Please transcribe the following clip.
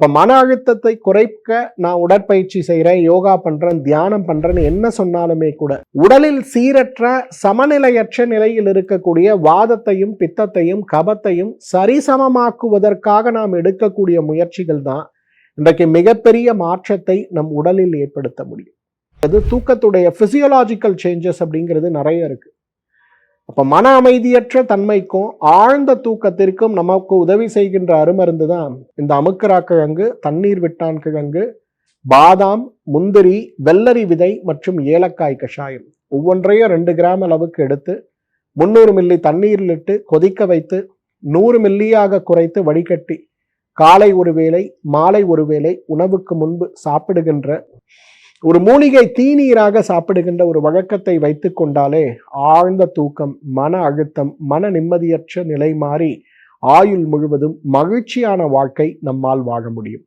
இப்போ மன அழுத்தத்தை குறைக்க நான் உடற்பயிற்சி செய்கிறேன் யோகா பண்ணுறேன் தியானம் பண்ணுறேன்னு என்ன சொன்னாலுமே கூட உடலில் சீரற்ற சமநிலையற்ற நிலையில் இருக்கக்கூடிய வாதத்தையும் பித்தத்தையும் கபத்தையும் சரிசமமாக்குவதற்காக நாம் எடுக்கக்கூடிய முயற்சிகள் தான் இன்றைக்கு மிகப்பெரிய மாற்றத்தை நம் உடலில் ஏற்படுத்த முடியும். அது தூக்கத்துடைய ஃபிசியோலாஜிக்கல் சேஞ்சஸ் அப்படிங்கிறது நிறைய இருக்குது அப்போ மன அமைதியற்ற தன்மைக்கும் ஆழ்ந்த தூக்கத்திற்கும் நமக்கு உதவி செய்கின்ற அருமருந்து தான் இந்த அமுக்கரா கிழங்கு தண்ணீர் விட்டான் கிழங்கு பாதாம் முந்திரி வெள்ளரி விதை மற்றும் ஏலக்காய் கஷாயம். ஒவ்வொன்றையும் ரெண்டு கிராம் அளவுக்கு எடுத்து முந்நூறு மில்லி தண்ணீரில் இட்டு கொதிக்க வைத்து நூறு மில்லியாக குறைத்து வடிகட்டி காலை ஒரு வேளை மாலை ஒரு வேளை உணவுக்கு முன்பு சாப்பிடுகின்ற ஒரு மூலிகை தீநீராக சாப்பிடுகின்ற ஒரு வழக்கத்தை வைத்து கொண்டாலே ஆழ்ந்த தூக்கம் மன அழுத்தம் மன நிம்மதியற்ற நிலை மாறி ஆயுள் முழுவதும் மகிழ்ச்சியான வாழ்க்கை நம்மால் வாழ முடியும்.